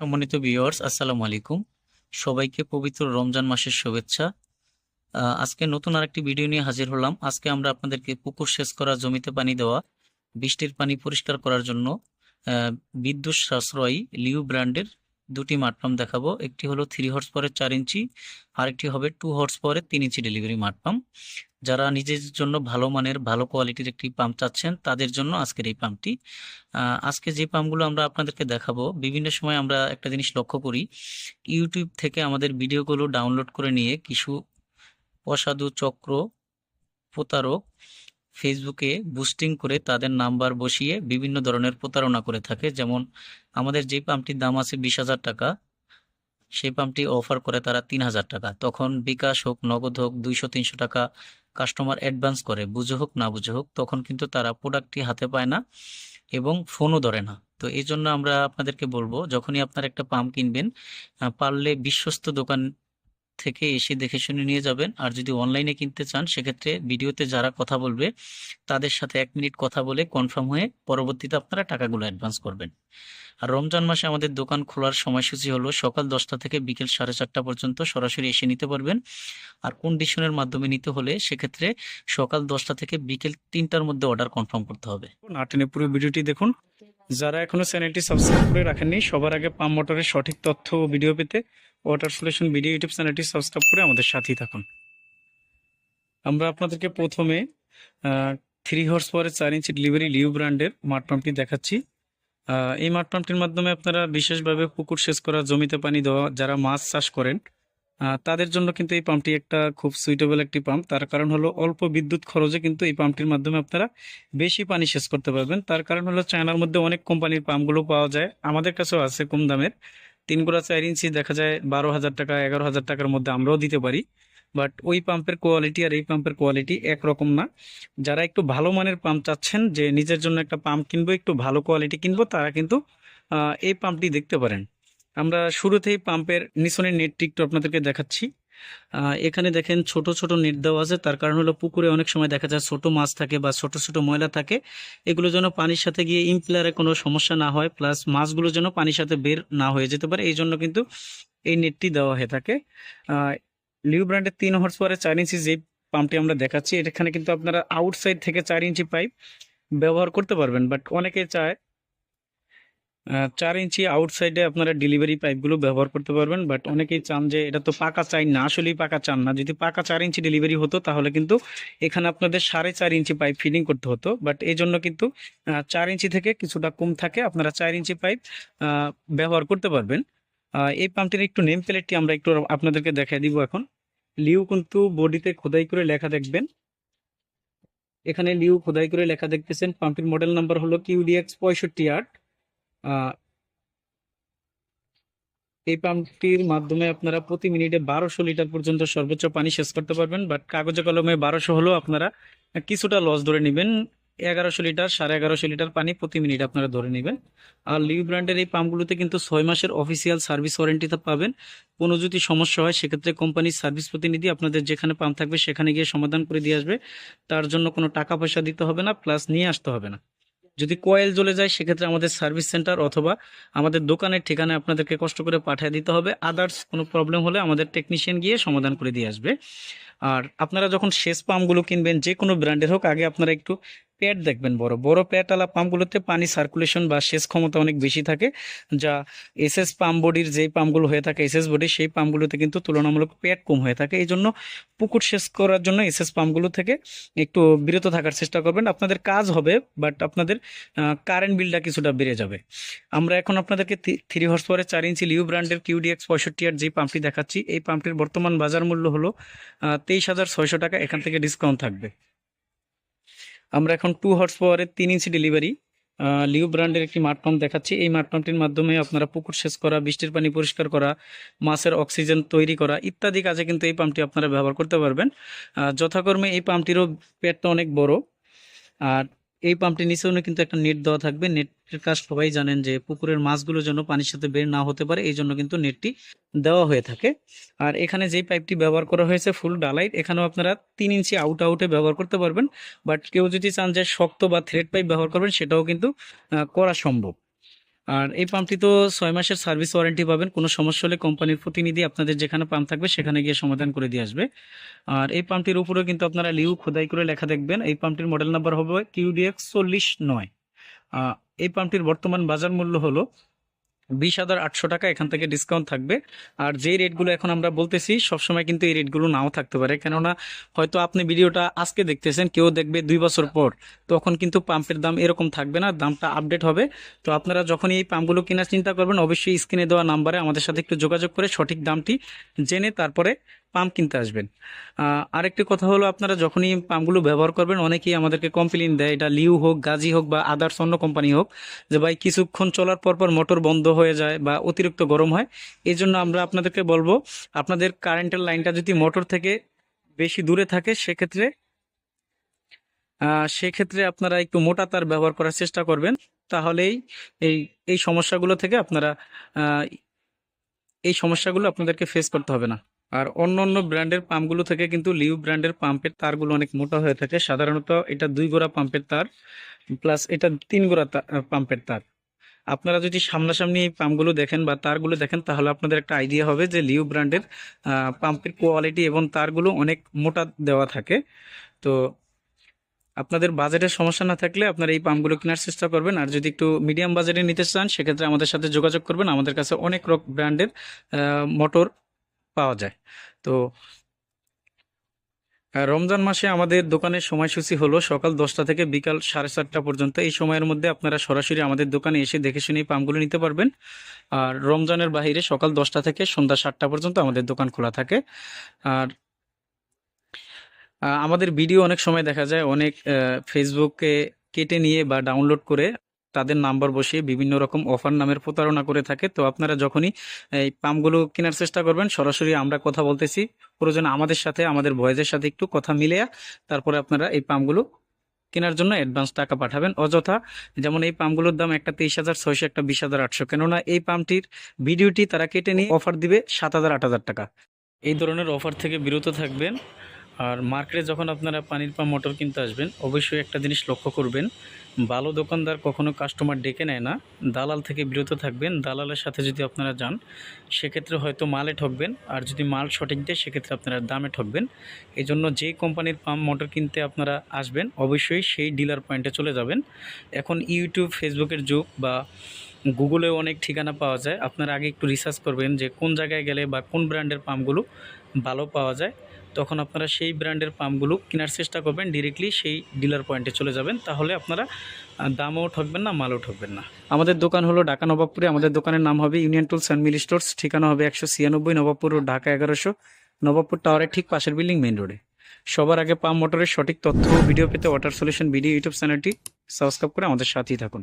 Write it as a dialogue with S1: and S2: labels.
S1: সম্মানিত ভিউয়ার্স আসসালামু আলাইকুম। সবাইকে পবিত্র রমজান মাসের শুভেচ্ছা। আজকে নতুন আরেকটি ভিডিও নিয়ে হাজির হলাম। আজকে আমরা আপনাদেরকে পুকুর সেচ করা, জমিতে পানি দেওয়া, বৃষ্টির পানি পরিষ্কার করার জন্য বিদ্যুৎ সাশ্রয়ী লিউ ব্র্যান্ডের দুটি মাঠপাম্প দেখাবো। একটি হলো থ্রি হর্স পাওয়ারের চার ইঞ্চি, আরেকটি হবে টু হর্স পাওয়ারের তিন ইঞ্চি ডেলিভারি মাঠপাম্প যারা নিজের জন্য ভালো মানের, ভালো কোয়ালিটির একটি পাম্প চাচ্ছেন, তাদের জন্য আজকের এই পাম্পটি আজকে যে পাম্পগুলো আমরা আপনাদেরকে দেখাবো, বিভিন্ন সময় আমরা একটা জিনিস লক্ষ্য করি ইউটিউব থেকে আমাদের ভিডিওগুলো ডাউনলোড করে নিয়ে কিছু অসাধু চক্র, প্রতারক ফেসবুকে বুস্টিং করে তাদের নাম্বার বসিয়ে বিভিন্ন ধরনের প্রতারণা করে থাকে। যেমন আমাদের যে পাম্পটির দাম আছে বিশ হাজার টাকা, সেই পাম্পটি অফার করে তারা তিন হাজার টাকা। তখন বিকাশ হোক, নগদ হোক, দুইশো, তিনশো টাকা কাস্টমার অ্যাডভান্স করে, বুঝে হোক, না বুঝে হোক, তখন কিন্তু তারা প্রোডাক্টটি হাতে পায় না এবং ফোনও ধরে না। তো এই জন্য আমরা আপনাদেরকে বলব, যখনই আপনার একটা পাম্প কিনবেন পারলে বিশ্বস্ত দোকান থেকে এসে দেখে শুনে নিয়ে যাবেন। আর যদি অনলাইনে কিনতে চান, সেক্ষেত্রে ভিডিওতে যারা কথা বলবে, তাদের সাথে এক মিনিট কথা বলে কনফার্ম হয়ে পরবর্তীতে আপনারা টাকাগুলো অ্যাডভান্স করবেন। আর রমজান মাসে আমাদের দোকান খোলার সময়সূচি হলো সকাল দশটা থেকে বিকেল সাড়ে চারটা পর্যন্ত সরাসরি এসে নিতে পারবেন। আর কন্ডিশনের মাধ্যমে নিতে হলে সেক্ষেত্রে সকাল দশটা থেকে বিকেল তিনটার মধ্যে অর্ডার কনফার্ম করতে হবে।
S2: না পুরো ভিডিওটি দেখুন। যারা এখনও চ্যানেলটি সাবস্ক্রাইব করে রাখেননি, সবার আগে পাম মোটরের সঠিক তথ্য ও ভিডিও পেতে ওয়াটার সলিউশন ভিডিও ইউটিউব চ্যানেলটি সাবস্ক্রাইব করে আমাদের সাথেই থাকুন। আমরা আপনাদেরকে প্রথমে থ্রি হর্স পাওয়ারের চার ইঞ্চি ডেলিভারি লিউ ব্র্যান্ডের মাঠ পাম্পটি দেখাচ্ছি। এই মাঠ পাম্পটির মাধ্যমে আপনারা বিশেষভাবে পুকুর সেচ করা, জমিতে পানি দেওয়া, যারা মাছ চাষ করেন তাদের জন্য কিন্তু এই পাম্পটি একটা খুব সুইটেবল একটি পাম্প তার কারণ হলো অল্প বিদ্যুৎ খরচে কিন্তু এই পাম্পটির মাধ্যমে আপনারা বেশি পানি সেচ করতে পারবেন। তার কারণ হলো চায়নার মধ্যে অনেক কোম্পানির পাম্পগুলো পাওয়া যায়। আমাদের কাছেও আছে কম দামের। তিন গোড়া চার ইঞ্চি দেখা যায় বারো হাজার টাকা, এগারো হাজার টাকার মধ্যে আমরাও দিতে পারি। বাট ওই পাম্পের কোয়ালিটি আর এই পাম্পের কোয়ালিটি একরকম না। যারা একটু ভালো মানের পাম্প চাচ্ছেন, যে নিজের জন্য একটা পাম্প কিনবো, একটু ভালো কোয়ালিটি কিনবো, তারা কিন্তু এই পাম্পটি দেখতে পারেন। আমরা শুরুতেই পাম্পের নিচনের নেটটি একটু আপনাদেরকে দেখাচ্ছি। এখানে দেখেন ছোট ছোট নেট দেওয়া আছে। তার কারণ হলো পুকুরে অনেক সময় দেখা যায় ছোট মাছ থাকে বা ছোট ছোট ময়লা থাকে। এগুলো যেন পানির সাথে গিয়ে ইমপ্লারে কোনো সমস্যা না হয়, প্লাস মাছগুলো যেন পানির সাথে বের না হয়ে যেতে পারে। এই জন্য কিন্তু এই নেটটি দেওয়া হয়ে থাকে। লিউ ব্র্যান্ডের তিন হর্স পাওয়ারের চার ইঞ্চি যে পাম্পটি আমরা দেখাচ্ছি, এখানে কিন্তু আপনারা আউটসাইড থেকে চার ইঞ্চি পাইপ ব্যবহার করতে পারবেন। বাট অনেকে চায় চার ইঞ্চি আউটসাইডে আপনারা ডেলিভারি পাইপগুলো ব্যবহার করতে পারবেন বাট অনেকেই চান যে এটা তো পাকা চাই, না আসলেই পাকা চান না। যদি পাকা চার ইঞ্চি ডেলিভারি হতো, তাহলে কিন্তু এখানে আপনাদের সাড়ে চার ইঞ্চি পাইপ ফিটিং করতে হতো। বাট এই জন্য কিন্তু চার ইঞ্চি থেকে কিছুটা কম থাকে, আপনারা চার ইঞ্চি পাইপ ব্যবহার করতে পারবেন। এই পাম্পটির একটু নেম প্লেটটি আমরা একটু আপনাদেরকে দেখাই দিব এখন। লিউ কিন্তু বডিতে খোদাই করে লেখা দেখবেন। এখানে লিউ খোদাই করে লেখা দেখতেছেন পাম্পটির মডেল নাম্বার হলো কিউডিএক্স পঁয়ষট্টি আট। এই পাম্পটির মাধ্যমে আপনারা প্রতি মিনিটে বারোশো লিটার পর্যন্ত সর্বোচ্চ পানি শেষ করতে পারবেন বাট কাগজে কলমে বারোশো হলেও আপনারা কিছুটা লস ধরে নেবেন। এগারোশো লিটার, সাড়ে এগারোশো লিটার পানি প্রতি মিনিট আপনারা ধরে নেবেন। আর লিউ ব্র্যান্ডের এই পাম্পগুলোতে কিন্তু ছয় মাসের অফিসিয়াল সার্ভিস ওয়ারেন্টিতে পাবেন। কোনো যদি সমস্যা হয়, সেক্ষেত্রে কোম্পানির সার্ভিস প্রতিনিধি আপনাদের যেখানে পাম্প থাকবে, সেখানে গিয়ে সমাধান করে দিয়ে আসবে। তার জন্য কোনো টাকা পয়সা দিতে হবে না প্লাস নিয়ে আসতে হবে না। যদি কয়েল জ্বলে যায়, সেক্ষেত্রে আমাদের সার্ভিস সেন্টার অথবা আমাদের দোকানের ঠিকানায় আপনাদেরকে কষ্ট করে পাঠিয়ে দিতে হবে। আদার্স কোনো প্রবলেম হলে আমাদের টেকনিশিয়ান গিয়ে সমাধান করে দিয়ে আসবে। আর আপনারা যখন শেষ পাম্পগুলো কিনবেন, যে কোনো ব্র্যান্ডের হোক, আগে আপনারা একটু প্যাড দেখবেন বড়। বড় প্যাডওয়ালা পাম্পগুলোতে পানি সার্কুলেশন বা সেচ ক্ষমতা অনেক বেশি থাকে, যা এসএস পাম্প বডির যেই পাম্পগুলো হয়ে থাকে, এসএস বডি, সেই পাম্পগুলোতে কিন্তু তুলনামূলক প্যাড কম হয়ে থাকে। এই জন্য পুকুর সেচ করার জন্য এসএস পাম্পগুলো থেকে একটু বিরত থাকার চেষ্টা করবেন। আপনাদের কাজ হবে বাট আপনাদের কারেন্ট বিলটা কিছুটা বেড়ে যাবে। আমরা এখন আপনাদেরকে থ্রি হর্স পাওয়ারের চার ইঞ্চি লিউ ব্র্যান্ডের কিউডিএক্স পঁয়ষট্টি আর যে পাম্পটি দেখাচ্ছি, এই পাম্পটির বর্তমান বাজার মূল্য হলো তেইশ হাজার ছয়শো টাকা এখান থেকে ডিসকাউন্ট থাকবে। আমরা এখন টু হর্স পাওয়ারের তিন ইঞ্চি ডেলিভারি লিউ ব্র্যান্ডের একটি মাঠ পাম্প দেখাচ্ছি। এই মাঠ পাম্পটির মাধ্যমে আপনারা পুকুর সেচ করা, বৃষ্টির পানি পরিষ্কার করা, মাছের অক্সিজেন তৈরি করা ইত্যাদি কাজে কিন্তু এই পাম্পটি আপনারা ব্যবহার করতে পারবেন। যথাকর্মে যথাক্রমে এই পাম্পটিরও পেটটা অনেক বড়। আর এই পাম্পটির নিচেও কিন্তু একটা নেট দেওয়া থাকবে। নেটের কাজ সবাই জানেন যে পুকুরের মাছগুলো যেন পানির সাথে বের না হতে পারে এই জন্য কিন্তু নেটটি দেওয়া হয়ে থাকে। আর এখানে যেই পাইপটি ব্যবহার করা হয়েছে ফুল ডালাইট এখানেও আপনারা তিন ইঞ্চি আউট আউটে ব্যবহার করতে পারবেন। বাট কেউ যদি চান যে শক্ত বা থ্রেড পাইপ ব্যবহার করবেন, সেটাও কিন্তু করা সম্ভব। আর এই পাম্পটি তো ছয় মাসের সার্ভিস ওয়ারেন্টি পাবেন। কোনো সমস্যা হলে কোম্পানির প্রতিনিধি আপনাদের যেখানে পাম্প থাকবে সেখানে গিয়ে সমাধান করে দিয়ে আসবে। আর এই পাম্পটির উপরেও কিন্তু আপনারা লিউ খোদাই করে লেখা দেখবেন। এই পাম্পটির মডেল নাম্বার হবে কিউডিএক্স চল্লিশ নয়। এই পাম্পটির বর্তমান বাজার মূল্য হলো বিশ হাজার আটশো টাকা এখান থেকে ডিসকাউন্ট থাকবে। আর যে রেটগুলো এখন আমরা বলতেছি, সবসময় কিন্তু এই রেটগুলো নাও থাকতে পারে। কেননা হয়তো আপনি ভিডিওটা আজকে দেখতেছেন, কেউ দেখবে দুই বছর পর, তখন কিন্তু পাম্পের দাম এরকম থাকবে না, দামটা আপডেট হবে। তো আপনারা যখন এই পাম্পগুলো কেনার চিন্তা করবেন, অবশ্যই স্ক্রিনে দেওয়া নাম্বারে আমাদের সাথে একটু যোগাযোগ করে সঠিক দামটি জেনে তারপরে পাম্প কিনতে আসবেন। আরেকটি কথা হলো আপনারা যখনই পাম্পগুলো ব্যবহার করবেন, অনেকেই আমাদেরকে কমপ্লেন দেয়, এটা লিউ হোক, গাজি হোক বা আদার্স অন্য কোম্পানি হোক, যে ভাই কিছুক্ষণ চলার পর পর মোটর বন্ধ হয়ে যায় বা অতিরিক্ত গরম হয়। এই জন্য আমরা আপনাদেরকে বলব, আপনাদের কারেন্টের লাইনটা যদি মোটর থেকে বেশি দূরে থাকে, সেক্ষেত্রে সেক্ষেত্রে আপনারা একটু মোটা তার ব্যবহার করার চেষ্টা করবেন। তাহলেই এই এই সমস্যাগুলো থেকে আপনারা এই সমস্যাগুলো আপনাদেরকে ফেস করতে হবে না। আর অন্য অন্য ব্র্যান্ডের পাম্পগুলো থেকে কিন্তু লিউ ব্র্যান্ডের পাম্পের তারগুলো অনেক মোটা হয়ে থাকে। সাধারণত এটা দুই গোড়া পাম্পের তার, প্লাস এটা তিন গোড়া পাম্পের তার। আপনারা যদি সামনাসামনি এই পাম্পগুলো দেখেন বা তারগুলো দেখেন, তাহলে আপনাদের একটা আইডিয়া হবে যে লিউ ব্র্যান্ডের পাম্পের কোয়ালিটি এবং তারগুলো অনেক মোটা দেওয়া থাকে। তো আপনাদের বাজেটের সমস্যা না থাকলে আপনারা এই পাম্পগুলো কেনার চেষ্টা করবেন। আর যদি একটু মিডিয়াম বাজেটে নিতে চান, সেক্ষেত্রে আমাদের সাথে যোগাযোগ করবেন। আমাদের কাছে অনেক রক, ব্র্যান্ডের মোটর পাওয়া যায়। তো রমজান মাসে আমাদের দোকানের সময়সূচি হলো সকাল দশটা থেকে বিকাল সাড়ে চারটা পর্যন্ত। এই সময়ের মধ্যে আপনারা সরাসরি আমাদের দোকানে এসে দেখে শুনে এই পাম্পগুলো নিতে পারবেন। আর রমজানের বাইরে সকাল দশটা থেকে সন্ধ্যা সাতটা পর্যন্ত আমাদের দোকান খোলা থাকে। আর আমাদের ভিডিও অনেক সময় দেখা যায় অনেক ফেসবুকে কেটে নিয়ে বা ডাউনলোড করে তাদের নাম্বার বসিয়ে বিভিন্ন রকম অফার নামের প্রতারণা করে থাকে। তো আপনারা যখনই, এই পাম্পগুলো কেনার চেষ্টা করবেন, সরাসরি আমরা কথা বলতেছি। প্রয়োজনে আমাদের সাথে, আমাদের ভয়েসের সাথে একটু কথা মিলিয়ে তারপরে আপনারা এই পাম্পগুলো কেনার জন্য অ্যাডভান্স টাকা পাঠাবেন। অযথা যেমন এই পাম্পগুলোর দাম একটা তেইশ হাজার, ছয়শো, একটা বিশ হাজার, আটশো। কেননা এই পাম্পটির ভিডিওটি তারা কেটে নিয়ে অফার দিবে সাত হাজার, আট হাজার টাকা। এই ধরনের অফার থেকে বিরত থাকবেন। আর মার্কেটে যখন আপনারা পানির পাম্প মোটর কিনতে আসবেন, অবশ্যই একটা জিনিস লক্ষ্য করবেন, ভালো দোকানদার কখনো কাস্টমার ডেকে নেয় না। দালাল থেকে বিরত থাকবেন, দালালের সাথে যদি আপনারা যান, সেক্ষেত্রে হয়তো মালে ঠকবেন, আর যদি মাল সঠিক দেয়, সেক্ষেত্রে আপনারা দামে ঠকবেন। এই জন্য যেই কোম্পানির পাম্প মোটর কিনতে আপনারা আসবেন, অবশ্যই সেই ডিলার পয়েন্টে চলে যাবেন। এখন ইউটিউব ফেসবুকের যুগ বা গুগলেও অনেক ঠিকানা পাওয়া যায়। আপনারা আগে একটু রিসার্চ করবেন যে কোন জায়গায় গেলে বা কোন ব্র্যান্ডের পাম্পগুলো ভালো পাওয়া যায়। তখন আপনারা সেই ব্র্যান্ডের পাম্পগুলো কেনার চেষ্টা করবেন ডিরেক্টলি সেই ডিলার পয়েন্টে চলে যাবেন। তাহলে আপনারা দামও ঠকবেন না, মালও ঠকবেন না। আমাদের দোকান হলো ঢাকা নবাবপুরে। আমাদের দোকানের নাম হবে union tools and mill stores. ঠিকানা হবে একশো ছিয়ানব্বই নবাবপুর ও ঢাকা এগারোশো। নবাবপুর টাওয়ারের ঠিক পাশের বিল্ডিং মেন রোডে। সবার আগে পাম্প মোটরের সঠিক তথ্য ভিডিও পেতে ওয়াটার সলিউশন ভিডিও ইউটিউব চ্যানেলটি সাবস্ক্রাইব করে আমাদের সাথেই থাকুন।